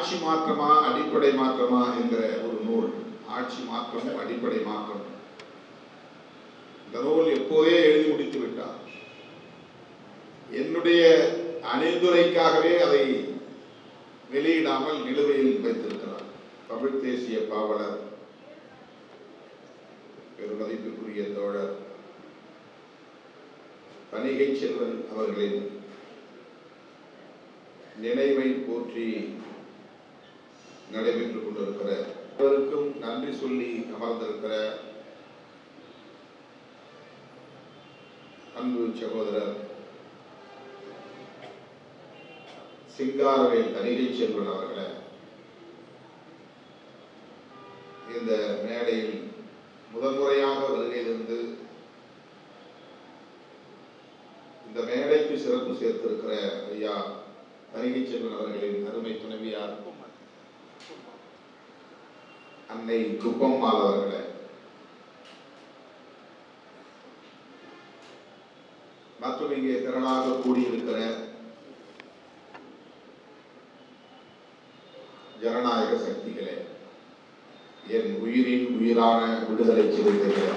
ஆட்சி மாற்றமா அடிப்படை மாற்றமா என்கிற ஒரு நூல். ஆட்சி மாற்றமும் அடிப்படை மாற்றம். இந்த நூல் எப்போதே எழுதி முடித்து விட்டார். என்னுடைய அணிந்துரைக்காகவே அதை வெளியிடாமல் நிலுவையில் வைத்திருக்கிறார். தமிழ் தேசிய பாவலர் பெருமதிப்புக்குரிய தோழர் தணிகை செல்வன் அவர்களின் நினைவை போற்றி நடைபெற்றுக் கொண்டிருக்கிற அவருக்கும் நன்றி சொல்லி அமர்ந்திருக்கிற அன்பு சகோதரர் சிங்காரவேல் தனிகை செல்வன் அவர்களை இந்த மேடையில் முதன்முறையாக வருகையிலிருந்து இந்த மேடைக்கு சிறப்பு சேர்த்திருக்கிற ஐயா தனிகை செல்வன் அவர்களின் அருமை துணைவியார் அன்னை குப்பம்மாள் அவர்களை. மற்றும் இங்கே திரளாக கூடியிருக்கிற ஜனநாயக சக்திகளே என் உயிரின் உயிரான விடுதலை சிறுத்தைகளே.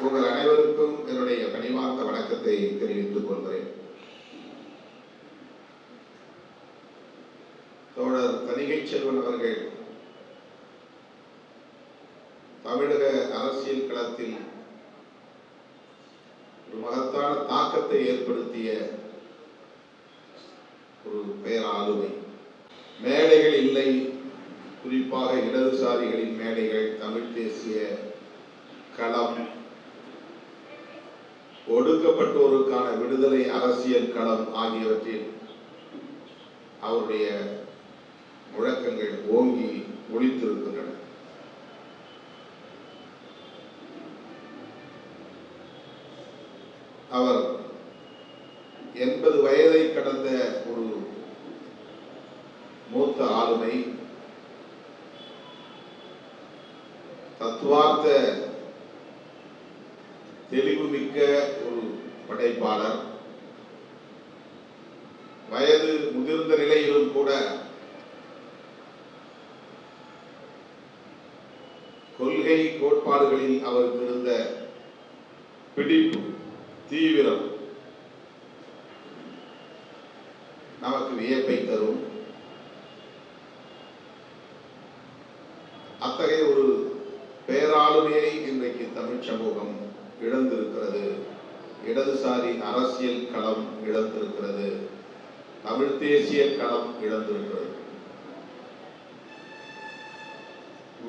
உங்கள் அனைவருக்கும் என்னுடைய பணிவார்ந்த வணக்கத்தை தெரிவித்துக் கொள்கிறேன். தோழர் தணிகை செல்வன் அவர்கள் தமிழக அரசியல் களத்தில் ஒரு மகத்தான தாக்கத்தை ஏற்படுத்திய ஒரு பெயர் ஆளுமை மேடைகள் இல்லை குறிப்பாக இடதுசாரிகளின் மேடைகள் தமிழ் தேசிய களம். ஒடுக்கப்பட்டோருக்கான விடுதலை அரசியல் களம் ஆகியவற்றில் அவருடைய முழக்கங்கள் ஓங்கி ஒழித்திருக்கின்றன அவர் எண்பது வயதை கடந்த ஒரு மூத்த ஆளுமை தத்துவார்த்த தெளிவுமிக்க ஒரு படைப்பாளர். வயது முதிர்ந்த நிலையிலும் கூட கொள்கை கோட்பாடுகளில் அவருக்கு இருந்த பிடிப்பு தீவிரம் நமக்கு வியப்பை தரும். அத்தகைய ஒரு பேராளுமையை இன்றைக்கு தமிழ் சமூகம் இழந்திருக்கிறது. இடதுசாரி அரசியல் களம் இழந்திருக்கிறது. தமிழ் தேசிய களம் இழந்திருக்கிறது.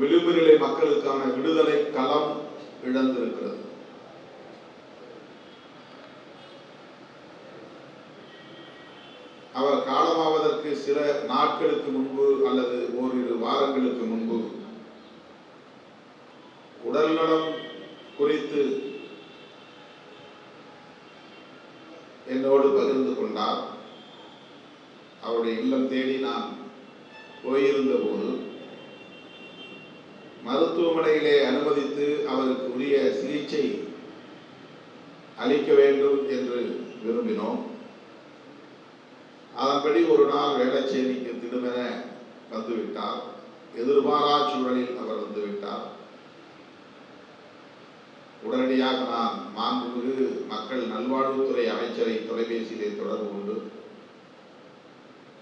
விளிம்புநிலை மக்களுக்கான விடுதலை களம் இழந்திருக்கிறது. அவர் காலமாவதற்கு சில நாட்களுக்கு முன்பு அல்லது ஓரிரு வாரங்களுக்கு முன்பு உடல்நலம் குறித்து என்னோடு பகிர்ந்து கொண்டார். அவருடைய இல்லம் தேடி நான் போயிருந்த போது மருத்துவமனையிலே அனுமதித்து அவருக்கு உரிய சிகிச்சை அளிக்க வேண்டும் என்று விரும்பினோம். அதன்படி ஒரு நாள் வேளச்சேரிக்கு திடுமென வந்துவிட்டார். எதிர்பாரா சூழலில் அவர் வந்துவிட்டார். உடனடியாக நான் மாண்புமிகு மக்கள் நல்வாழ்வுத்துறை அமைச்சரை தொலைபேசியிலே தொடர்பு கொண்டு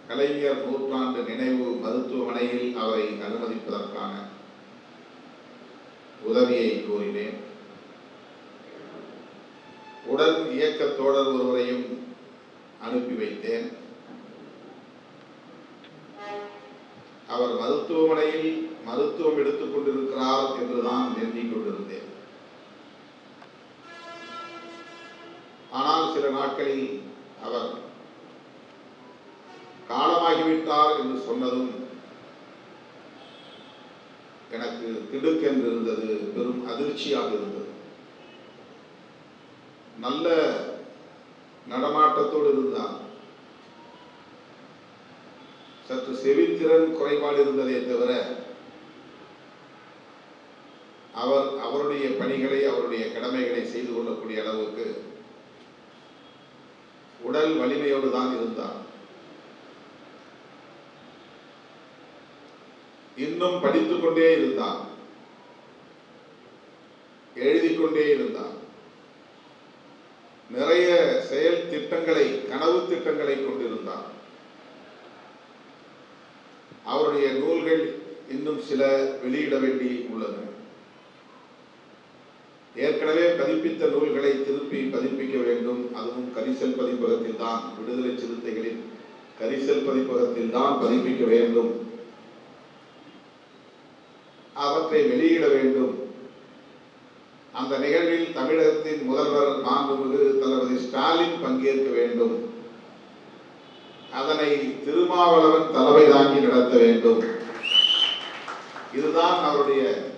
கலைஞர் நூற்றாண்டு நினைவு மருத்துவமனையில் அவரை அனுமதிப்பதற்கான உதவியை கோரினேன். உடன் இயக்கத்தோடர் ஒருவரையும் அனுப்பி வைத்தேன். அவர் மருத்துவமனையில் மருத்துவம் எடுத்துக் கொண்டிருக்கிறார் என்றுதான் எண்ணிக் கொண்டிருந்தேன். ஆனால் சில நாட்களில் அவர் காலமாகிவிட்டார் என்று சொன்னதும் எனக்கு திடுக்கென்று இருந்தது பெரும் அதிர்ச்சியாக இருந்தது. நல்ல நடமாட்டத்தோடு இருந்தான். சற்று செவித்திறன் குறைபாடு இருந்ததே தவிர அவர் அவருடைய பணிகளை அவருடைய கடமைகளை செய்து கொள்ளக்கூடிய அளவுக்கு உடல் வலிமையோடு தான் இருந்தார் இன்னும் படித்துக் கொண்டே இருந்தான். எழுதிக்கொண்டே கொண்டே நிறைய செயல் திட்டங்களை கனவு திட்டங்களை கொண்டிருந்தார் அவருடைய நூல்கள் இன்னும் சில வெளியிட வேண்டி உள்ளன. ஏற்கனவே பதிப்பித்த நூல்களை திருப்பி பதிப்பிக்க வேண்டும். அதுவும் கரிசல் பதிப்பகத்தில் தான். விடுதலை சிறுத்தைகளின் கரிசல் பதிப்பகத்தில் தான் பதிப்பிக்க வேண்டும். அவற்றை வெளியிட வேண்டும். அந்த நிகழ்வில் தமிழகத்தின் முதல்வர் மாண்புமிகு தளபதி ஸ்டாலின் பங்கேற்க வேண்டும். அதனை திருமாவளவன் தலைமை தாங்கி நடத்த வேண்டும். இதுதான் அவருடைய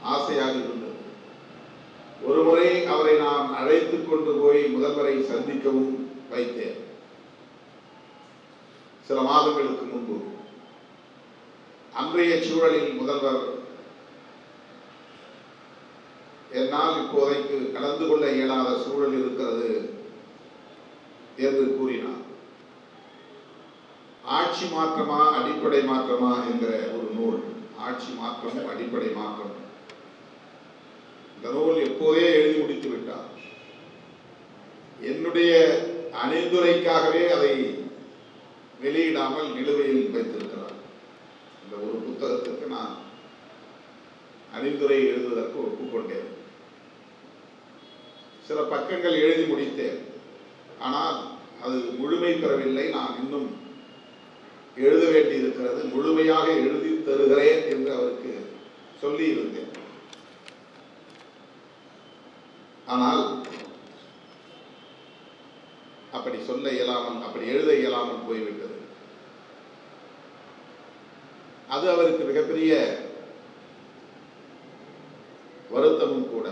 ஆசையாக இருந்தது. ஒருமுறை அவரை நான் அழைத்துக் கொண்டு போய் முதல்வரை சந்திக்கவும் வைத்தேன். சில மாதங்களுக்கு முன்பு. அன்றைய சூழலில் முதல்வர் என்னால் இப்போதைக்கு கலந்து கொள்ள இயலாத சூழல் இருக்கிறது என்று கூறினார். ஆட்சி மாற்றமா அடிப்படை மாற்றமா என்கிற ஒரு நூல். ஆட்சி மாற்றம் அடிப்படை மாற்றம். இந்த நூல் எப்போதே எழுதி முடித்து விட்டார். என்னுடைய அணிந்துரைக்காகவே அதை வெளியிடாமல் நிலுவையில் வைத்திருக்கிறார். இந்த ஒரு புத்தகத்துக்கு நான் அறிந்துரை எழுதுவதற்கு ஒப்புக்கொண்டேன். சில பக்கங்கள் எழுதி முடித்தேன். ஆனால் அது முழுமை பெறவில்லை. நான் இன்னும் எழுத வேண்டியிருக்கிறது. முழுமையாக எழுதி தருகிறேன் என்று அவருக்கு சொல்லி இருந்தேன். ஆனால் அப்படி சொல்ல இயலாமல் அப்படி எழுத இயலாமல் போய்விட்டது. அது அவருக்கு மிகப்பெரிய வருத்தமும் கூட.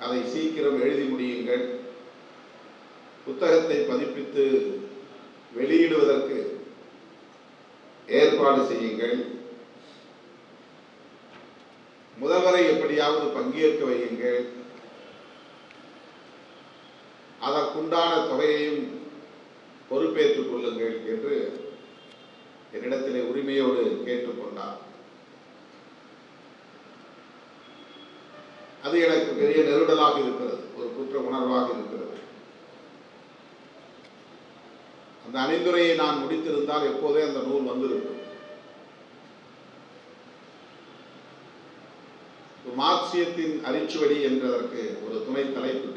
அதை சீக்கிரம் எழுதி முடியுங்கள். புத்தகத்தை பதிப்பித்து வெளியிடுவதற்கு ஏற்பாடு செய்யுங்கள். முதல்வரை எப்படியாவது பங்கேற்க வையுங்கள். அதற்குண்டான தொகையையும் பொறுப்பேற்றுக் கொள்ளுங்கள் என்று என்னிடத்திலே உரிமையோடு கேட்டுக்கொண்டார் அது எனக்கு பெரிய நெருடலாக இருக்கிறது ஒரு குற்ற உணர்வாக இருக்கிறது. அந்த அணிந்துரையை நான் முடித்திருந்தால் எப்போதே அந்த நூல் வந்திருக்கும். மார்க்சியத்தின் அரிச்சுவடி என்றதற்கு ஒரு துணை தலைப்பு